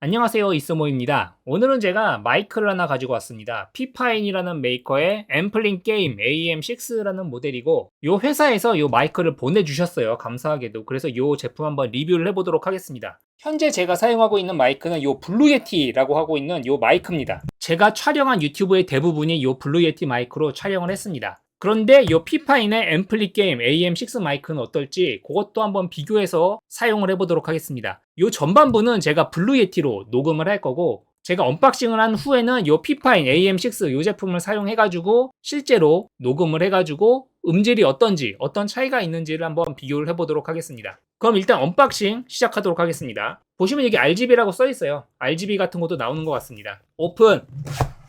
안녕하세요 이스모입니다. 오늘은 제가 마이크를 하나 가지고 왔습니다. 피파인이라는 메이커의 앰플링 게임 AM6라는 모델이고 이 회사에서 이 마이크를 보내주셨어요. 감사하게도. 그래서 이 제품 한번 리뷰를 해보도록 하겠습니다. 현재 제가 사용하고 있는 마이크는 이 블루예티라고 하고 있는 이 마이크입니다. 제가 촬영한 유튜브의 대부분이 이 블루예티 마이크로 촬영을 했습니다. 그런데 이 피파인의 앰플리 게임 AM6 마이크는 어떨지 그것도 한번 비교해서 사용을 해보도록 하겠습니다. 이 전반부는 제가 블루 예티로 녹음을 할 거고 제가 언박싱을 한 후에는 이 피파인 AM6 이 제품을 사용해가지고 실제로 녹음을 해가지고 음질이 어떤지 어떤 차이가 있는지를 한번 비교를 해보도록 하겠습니다. 그럼 일단 언박싱 시작하도록 하겠습니다. 보시면 여기 RGB라고 써 있어요. RGB 같은 것도 나오는 것 같습니다. 오픈.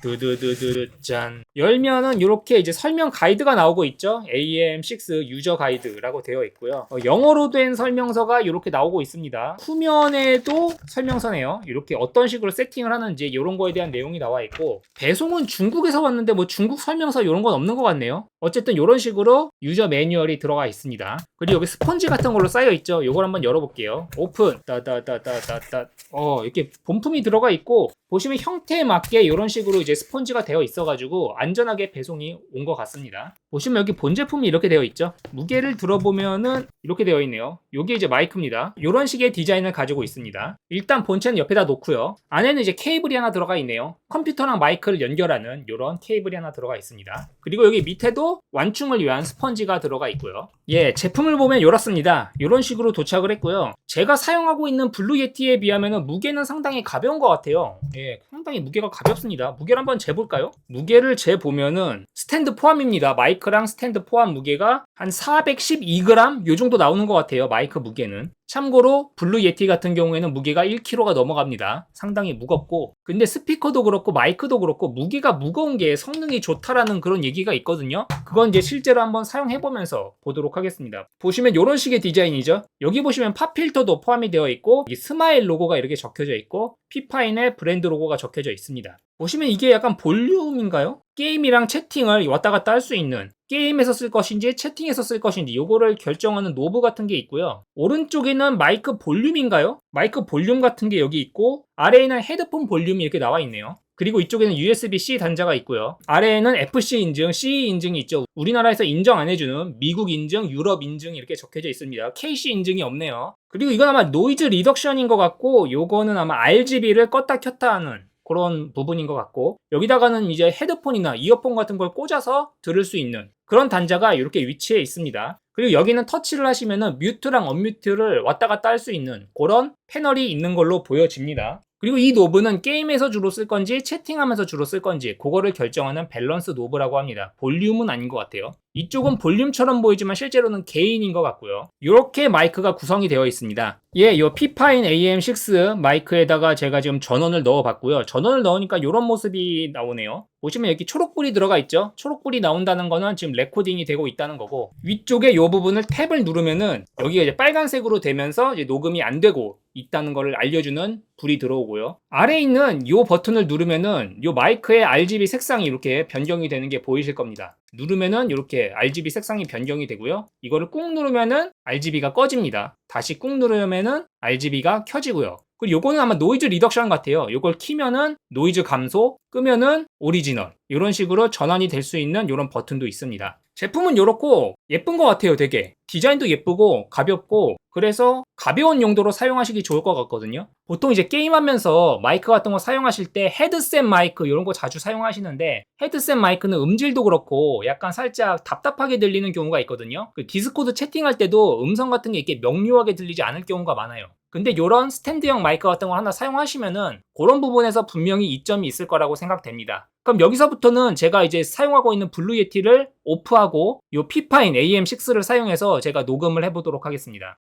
두두두두 짠. 열면은 이렇게 이제 설명 가이드가 나오고 있죠. AM6 유저 가이드라고 되어 있고요. 어, 영어로 된 설명서가 이렇게 나오고 있습니다. 후면에도 설명서네요. 이렇게 어떤 식으로 세팅을 하는지 이런 거에 대한 내용이 나와 있고 배송은 중국에서 왔는데 뭐 중국 설명서 이런 건 없는 것 같네요. 어쨌든 이런 식으로 유저 매뉴얼이 들어가 있습니다 그리고 여기 스펀지 같은 걸로 쌓여 있죠 이걸 한번 열어볼게요 오픈 따다다다다다 어 이렇게 본품이 들어가 있고 보시면 형태에 맞게 이런 식으로 이제 스펀지가 되어 있어가지고 안전하게 배송이 온 것 같습니다. 보시면 여기 본 제품이 이렇게 되어 있죠. 무게를 들어보면은 이렇게 되어 있네요. 이게 이제 마이크입니다. 이런 식의 디자인을 가지고 있습니다. 일단 본체는 옆에다 놓고요. 안에는 이제 케이블이 하나 들어가 있네요. 컴퓨터랑 마이크를 연결하는 이런 케이블이 하나 들어가 있습니다. 그리고 여기 밑에도 완충을 위한 스펀지가 들어가 있고요. 예, 제품을 보면 이렇습니다. 이런 식으로 도착을 했고요. 제가 사용하고 있는 블루 예티에 비하면 무게는 상당히 가벼운 것 같아요. 예, 상당히 무게가 가볍습니다. 무게를 한번 재볼까요? 무게를 재보면은 스탠드 포함입니다. 마이크랑 스탠드 포함 무게가 한 412g 요 정도 나오는 것 같아요. 마이크 무게는. 참고로 블루 예티 같은 경우에는 무게가 1kg가 넘어갑니다. 상당히 무겁고 근데 스피커도 그렇고 마이크도 그렇고 무게가 무거운 게 성능이 좋다라는 그런 얘기가 있거든요. 그건 이제 실제로 한번 사용해 보면서 보도록 하겠습니다. 보시면 이런 식의 디자인이죠. 여기 보시면 팝 필터도 포함이 되어 있고 이 스마일 로고가 이렇게 적혀져 있고 피파인의 브랜드 로고가 적혀져 있습니다. 보시면 이게 약간 볼륨인가요? 게임이랑 채팅을 왔다 갔다 할 수 있는 게임에서 쓸 것인지 채팅에서 쓸 것인지 요거를 결정하는 노브 같은 게 있고요. 오른쪽에는 마이크 볼륨인가요? 마이크 볼륨 같은 게 여기 있고 아래에는 헤드폰 볼륨이 이렇게 나와 있네요. 그리고 이쪽에는 USB-C 단자가 있고요. 아래에는 FC 인증, CE 인증이 있죠. 우리나라에서 인정 안 해주는 미국 인증, 유럽 인증이 이렇게 적혀져 있습니다. KC 인증이 없네요. 그리고 이건 아마 노이즈 리덕션인 것 같고 요거는 아마 RGB를 껐다 켰다 하는 그런 부분인 것 같고 여기다가는 이제 헤드폰이나 이어폰 같은 걸 꽂아서 들을 수 있는 그런 단자가 이렇게 위치해 있습니다. 그리고 여기는 터치를 하시면은 뮤트랑 언뮤트를 왔다 갔다 할 수 있는 그런 패널이 있는 걸로 보여집니다. 그리고 이 노브는 게임에서 주로 쓸 건지 채팅하면서 주로 쓸 건지 그거를 결정하는 밸런스 노브라고 합니다. 볼륨은 아닌 것 같아요. 이쪽은 볼륨처럼 보이지만 실제로는 개인인 것 같고요. 이렇게 마이크가 구성이 되어 있습니다. 예, 이 피파인 AM6 마이크에다가 제가 지금 전원을 넣어봤고요. 전원을 넣으니까 이런 모습이 나오네요. 보시면 여기 초록불이 들어가 있죠? 초록불이 나온다는 거는 지금 레코딩이 되고 있다는 거고 위쪽에 이 부분을 탭을 누르면은 여기가 이제 빨간색으로 되면서 이제 녹음이 안 되고 있다는 것을 알려주는 불이 들어오고요. 아래에 있는 이 버튼을 누르면은 이 마이크의 RGB 색상이 이렇게 변경이 되는 게 보이실 겁니다. 누르면은 이렇게 RGB 색상이 변경이 되고요. 이거를 꾹 누르면은 RGB가 꺼집니다. 다시 꾹 누르면은 RGB가 켜지고요. 그리고 요거는 아마 노이즈 리덕션 같아요. 요걸 키면은 노이즈 감소, 끄면은 오리지널. 이런 식으로 전환이 될 수 있는 이런 버튼도 있습니다. 제품은 이렇고 예쁜 것 같아요, 되게. 디자인도 예쁘고 가볍고 그래서 가벼운 용도로 사용하시기 좋을 것 같거든요. 보통 이제 게임하면서 마이크 같은 거 사용하실 때 헤드셋 마이크 이런 거 자주 사용하시는데 헤드셋 마이크는 음질도 그렇고 약간 살짝 답답하게 들리는 경우가 있거든요. 그 디스코드 채팅할 때도 음성 같은 게 이렇게 명료하게 들리지 않을 경우가 많아요. 근데 이런 스탠드형 마이크 같은 걸 하나 사용하시면은 그런 부분에서 분명히 이점이 있을 거라고 생각됩니다. 그럼 여기서부터는 제가 이제 사용하고 있는 블루 예티를 오프하고 이 피파인 AM6를 사용해서 제가 녹음을 해보도록 하겠습니다.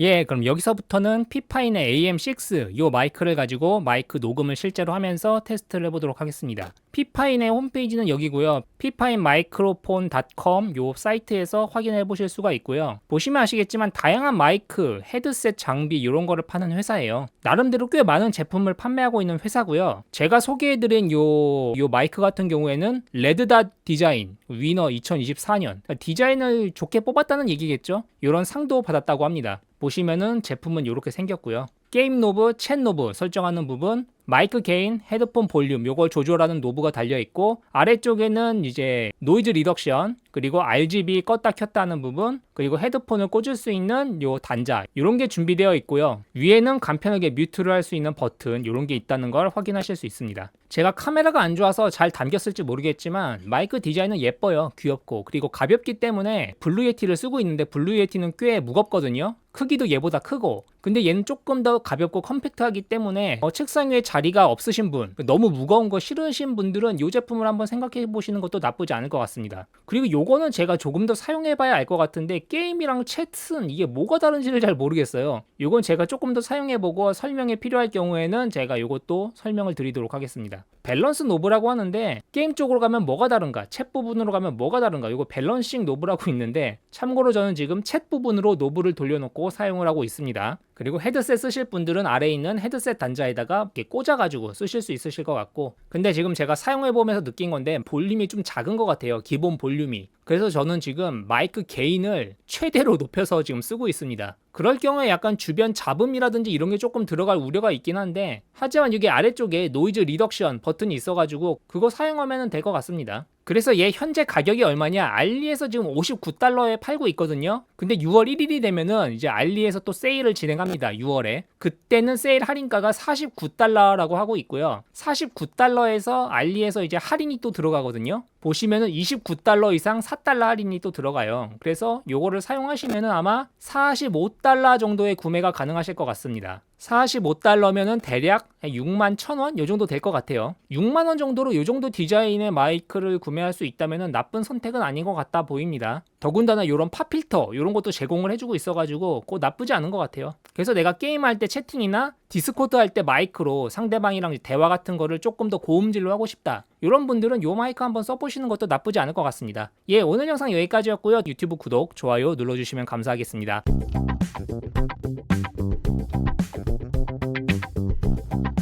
예, 그럼 여기서부터는 피파인의 AM6 이 마이크를 가지고 마이크 녹음을 실제로 하면서 테스트를 해보도록 하겠습니다. 피파인의 홈페이지는 여기고요. 피파인마이크로폰.com 요 사이트에서 확인해 보실 수가 있고요. 보시면 아시겠지만 다양한 마이크, 헤드셋 장비 이런 거를 파는 회사예요. 나름대로 꽤 많은 제품을 판매하고 있는 회사고요. 제가 소개해 드린 요, 요 마이크 같은 경우에는 레드닷 디자인 위너 2024년 디자인을 좋게 뽑았다는 얘기겠죠. 이런 상도 받았다고 합니다. 보시면은 제품은 이렇게 생겼고요. 게임 노브, 챗 노브 설정하는 부분, 마이크 게인, 헤드폰 볼륨 요걸 조절하는 노브가 달려 있고 아래쪽에는 이제 노이즈 리덕션 그리고 RGB 껐다 켰다 하는 부분 그리고 헤드폰을 꽂을 수 있는 요 단자 이런 게 준비되어 있고요. 위에는 간편하게 뮤트를 할 수 있는 버튼 이런 게 있다는 걸 확인하실 수 있습니다. 제가 카메라가 안 좋아서 잘 담겼을지 모르겠지만 마이크 디자인은 예뻐요. 귀엽고 그리고 가볍기 때문에 블루 예티를 쓰고 있는데 블루 예티는 꽤 무겁거든요. 크기도 얘보다 크고 근데 얘는 조금 더 가볍고 컴팩트하기 때문에 어, 책상 위에 자리가 없으신 분 너무 무거운 거 싫으신 분들은 이 제품을 한번 생각해 보시는 것도 나쁘지 않을 것 같습니다 그리고 요거 는 제가 조금 더 사용해 봐야 알 것 같은데 게임이랑 챗은 이게 뭐가 다른지를 잘 모르겠어요. 요건 제가 조금 더 사용해 보고 설명이 필요할 경우에는 제가 요것도 설명을 드리도록 하겠습니다. 밸런스 노브라고 하는데 게임 쪽으로 가면 뭐가 다른가 챗 부분으로 가면 뭐가 다른가 요거 밸런싱 노브라고 있는데 참고로 저는 지금 챗 부분으로 노브를 돌려놓고 사용을 하고 있습니다 그리고 헤드셋 쓰실 분들은 아래에 있는 헤드셋 단자에다가 이렇게 꽂아가지고 쓰실 수 있으실 것 같고. 근데 지금 제가 사용해보면서 느낀 건데 볼륨이 좀 작은 것 같아요 기본 볼륨이. 그래서 저는 지금 마이크 게인을 최대로 높여서 지금 쓰고 있습니다. 그럴 경우에 약간 주변 잡음이라든지 이런 게 조금 들어갈 우려가 있긴 한데 하지만 여기 아래쪽에 노이즈 리덕션 버튼이 있어가지고 그거 사용하면 될 것 같습니다 그래서 얘 현재 가격이 얼마냐? 알리에서 지금 59달러에 팔고 있거든요. 근데 6월 1일이 되면은 이제 알리에서 또 세일을 진행합니다. 6월에. 그때는 세일 할인가가 49달러라고 하고 있고요. 49달러에서 알리에서 이제 할인이 또 들어가거든요. 보시면은 29달러 이상 4달러 할인이 또 들어가요. 그래서 요거를 사용하시면은 아마 45달러 정도의 구매가 가능하실 것 같습니다. 45달러면은 대략 6만 1천원? 요 정도 될 것 같아요. 6만 원 정도로 요 정도 디자인의 마이크를 구매할 수 있다면은 나쁜 선택은 아닌 것 같다 보입니다. 더군다나 요런 팝필터, 요런 것도 제공을 해주고 있어가지고 꼭 나쁘지 않은 것 같아요. 그래서 내가 게임할 때 채팅이나 디스코드 할 때 마이크로 상대방이랑 대화 같은 거를 조금 더 고음질로 하고 싶다. 이런 분들은 요 마이크 한번 써보시는 것도 나쁘지 않을 것 같습니다. 예, 오늘 영상 여기까지였고요. 유튜브 구독, 좋아요 눌러주시면 감사하겠습니다.